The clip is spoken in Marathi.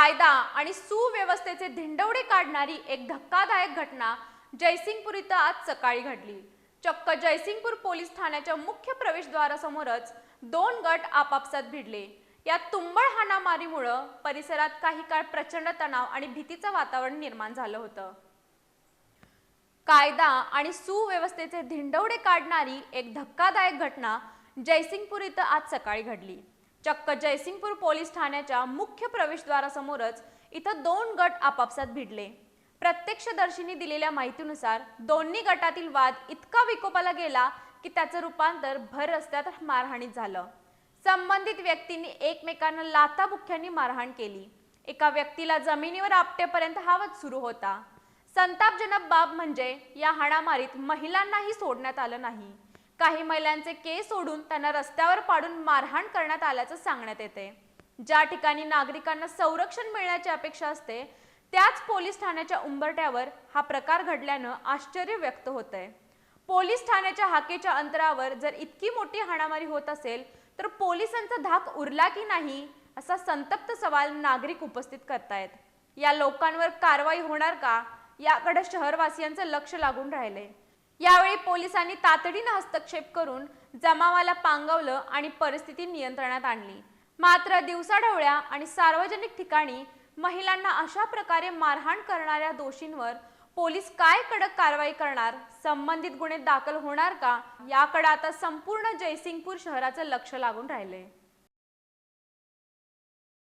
कायदा आणि सुव्यवस्थेचे धिंडवडे काढणारी एक धक्कादायक घटना जयसिंगपूर इथं आज सकाळी घडली. चक्क जयसिंगपूर पोलीस ठाण्याच्या मुख्य प्रवेशद्वारासमोरच दोन गट आपापसात भिडले. या तुंबळ हाणामारीमुळं परिसरात काही काळ प्रचंड तणाव आणि भीतीचं वातावरण निर्माण झालं होतं. कायदा आणि सुव्यवस्थेचे धिंडवडे काढणारी एक धक्कादायक घटना जयसिंगपूर इथं आज सकाळी घडली. चक्क जयसिंगपूर पोलीस ठाण्याच्या मुख्य प्रवेशद्वारासमोरच इथं दोन गट आपापसात भिडले. प्रत्यक्षदर्शींनी दिलेल्या माहितीनुसार दोन्ही गटातील वाद इतका विकोपाला गेला की त्याचं रूपांतर भर रस्त्यात मारहाणीत झालं. संबंधित व्यक्तींनी एकमेकांना लाथाबुक्क्यांनी मारहाण केली. एका व्यक्तीला जमिनीवर आपटेपर्यंत हा वाद सुरू होता. संतापजनक बाब म्हणजे या हाणामारीत महिलांनाही सोडण्यात आलं नाही. काही महिलांचे केस सोडून त्यांना रस्त्यावर पाडून मारहाण करण्यात आल्याचं सांगण्यात येते. ज्या ठिकाणी नागरिकांना संरक्षण मिळण्याची अपेक्षा असते त्याच पोलीस ठाण्याच्या उंबरट्यावर हा प्रकार घडल्यानं आश्चर्य व्यक्त होतंय. पोलीस ठाण्याच्या हाकेच्या अंतरावर जर इतकी मोठी हाणामारी होत असेल तर पोलिसांचा धाक उरला की नाही असा संतप्त सवाल नागरिक उपस्थित करतायत. या लोकांवर कारवाई होणार का याकडे शहरवासियांचं लक्ष लागून राहिले यावेळी पोलिसांनी तातडीनं हस्तक्षेप करून जमावाला पांगवलं आणि परिस्थिती नियंत्रणात आणली. मात्र दिवसाढवळ्या आणि सार्वजनिक ठिकाणी महिलांना अशा प्रकारे मारहाण करणाऱ्या दोषींवर पोलीस काय कडक कारवाई करणार संबंधित गुन्हे दाखल होणार का याकडे आता संपूर्ण जयसिंगपूर शहराचं लक्ष लागून राहिले